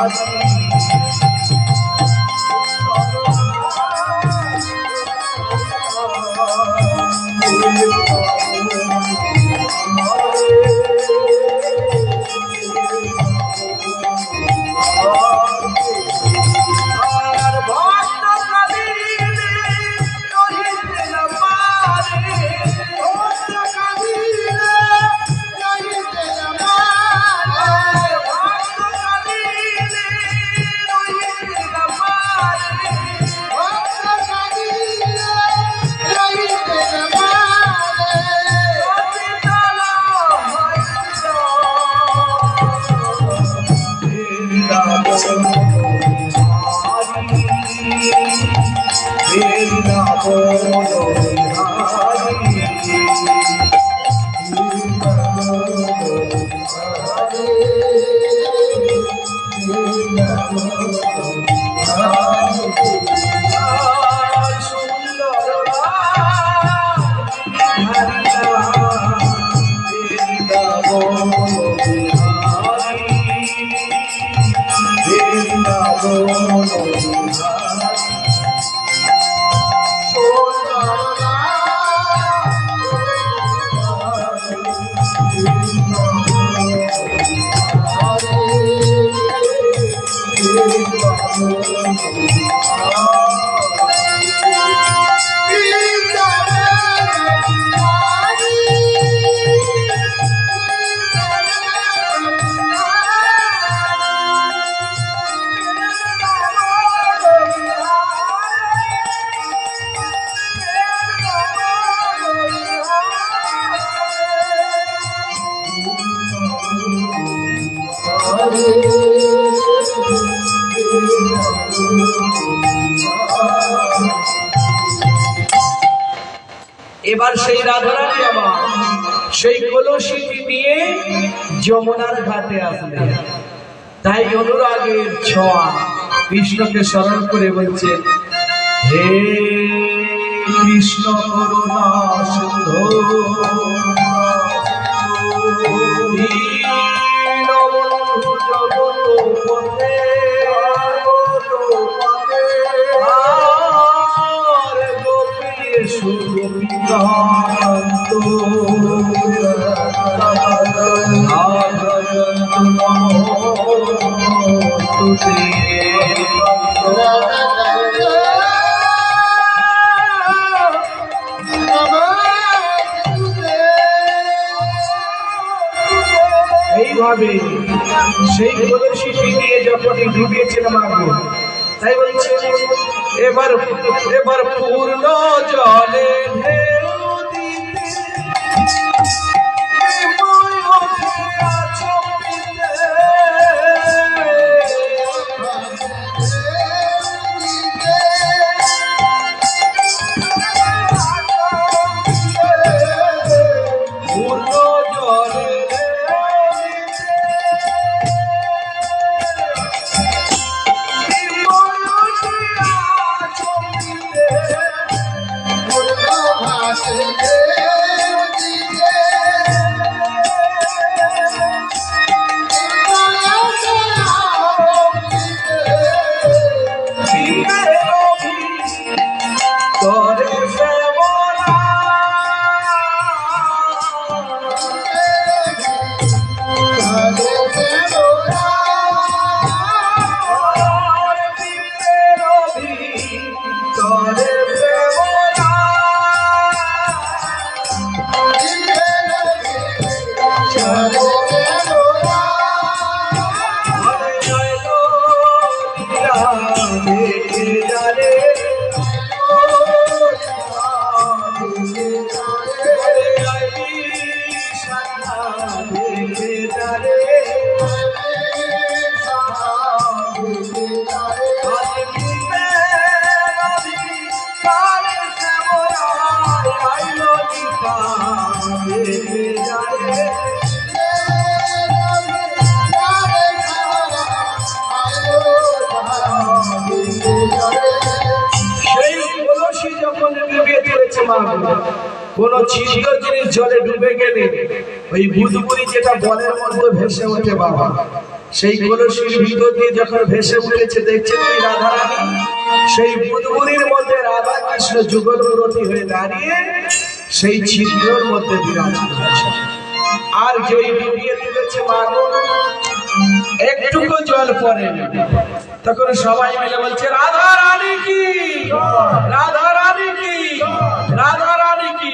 আর এবার সেই রাধারানী আমার সেই কলসিটি নিয়ে যমুনার ঘাটে আসলেন। তাই অনুরাগের ছোঁয়া কৃষ্ণকে স্মরণ করে বলছে, হে কৃষ্ণ করুণা এইভাবে সেই কলসিটি নিয়ে যখনই ডুবিয়েছেন আগুন তাই বলছে এবার এবার পূর্ণ জলে কোন ছিদ্র জিনিস জলে ডুবে গেলে ওই বুদবুড়ি যেটা বলের মধ্যে ভেসে ওঠে বাবা, সেই কলসির দিয়ে যখন ভেসে উঠেছে, দেখছেন রাধারানী? সেই বুদবুড়ির মধ্যে রাধা কৃষ্ণ যুগল হয়ে দাঁড়িয়ে সেই ছিদ্রের মধ্যে বিরাজ করেছে। আর যেই ডুবিয়ে তুলেছে মাগো একটুকু জল পরে তখন সবাই মিলে বলছে রাধা রানী কি? রাধা রানী কি? রাধা রানী কি?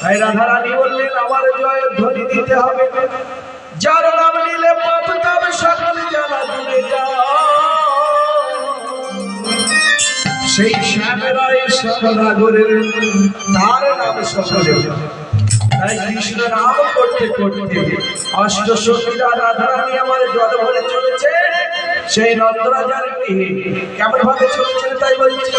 তাই রাধা রানী বললেন, আমার জয় ধ্বনি দিতে হবে যার নাম নিলে পাপ তবে সকল জ্বালা দূরে সেই শ্যামেরাই সদাগরের তার নাম সকলে তাই কৃষ্ণ নাম করতে করতে অষ্ট সখীরা রাধারানী আমার জল ভরে চলেছে। সেই নন্দরাজার গৃহে কেমন ভাবে চলেছে তাই বলছে।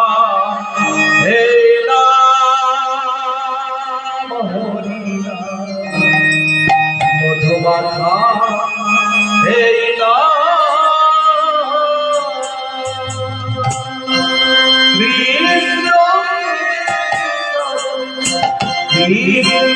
কৃষ্ণ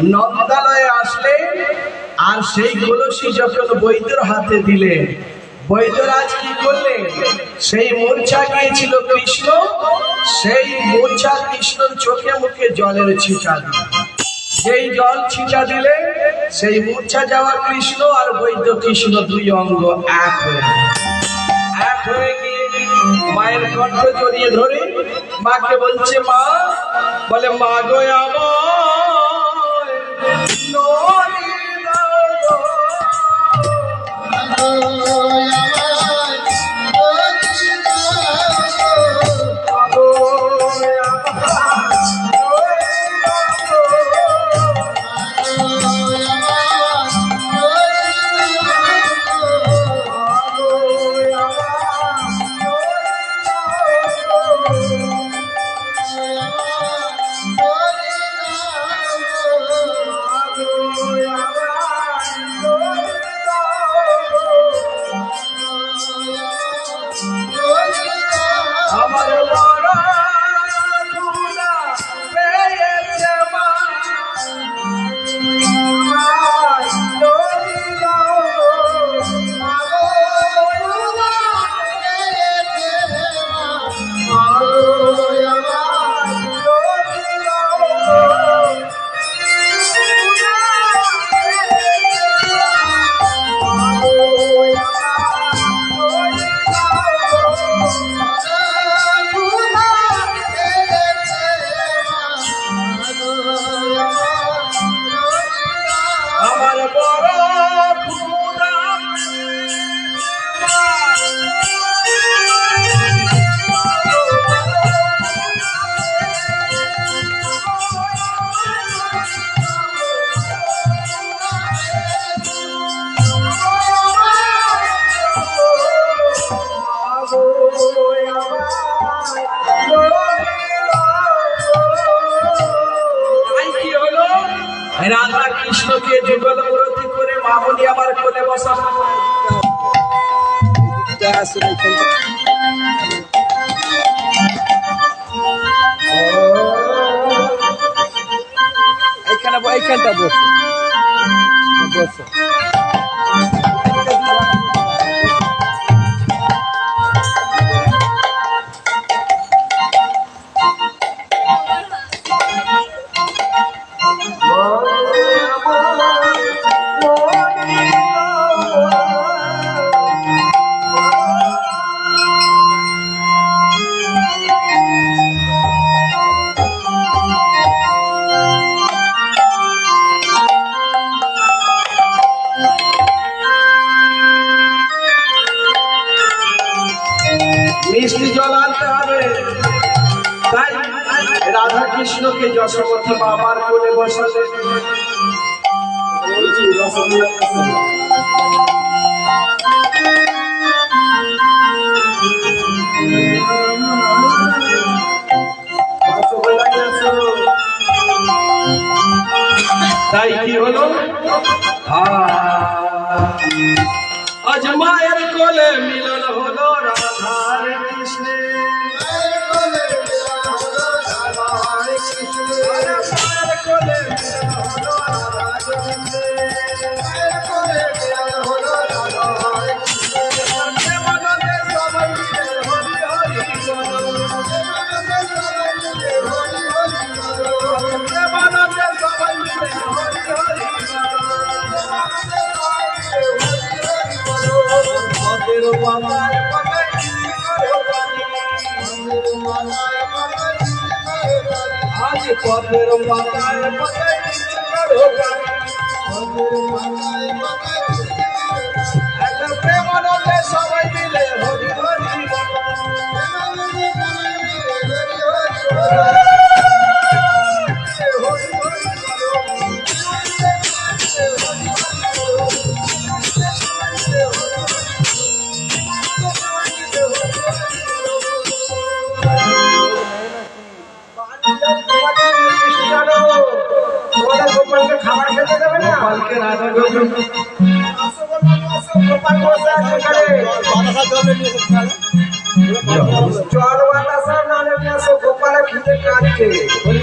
নন্দালয়ে আসলে আর সেই কলসি যখন বৈদ্যর হাতে দিলেন বৈদ্যরাজ কি করলেন সেই মূর্ছা গিয়েছিল কৃষ্ণ, সেই মূর্ছা কৃষ্ণর চোখে মুখে জলের ছিটা দিল যেই জল ছিটা দিলে সেই মূর্ছা যাওয়া কৃষ্ণ আর বৈদ্য কৃষ্ণ দুই অঙ্গ এক হয়ে। এক হয়ে গিয়ে মায়ের কণ্ঠ জড়িয়ে ধরে মাকে বলছে, মা, বলে, মা গো আমার মা আমার কৃষ্ণকে যুগল মুরতি করে মামনি আমার কোলে বসা। এইখানে এইখানটা বসো। বসো। মিষ্টি জল আনতে হবে। তাই রাধা কৃষ্ণকে যশোমতী বাবার কোলে বসালে তাই কি হলো? আজ মায়ের কোলে মিলন পথের পাতায় পাতায় আজ পথের পাতায় পাতায় একটা প্রেমানন্দে সবাই মিলে হরি হরি খাবার জল বাতাসা না নিয়ে আসো গোপালে হরিবল হলো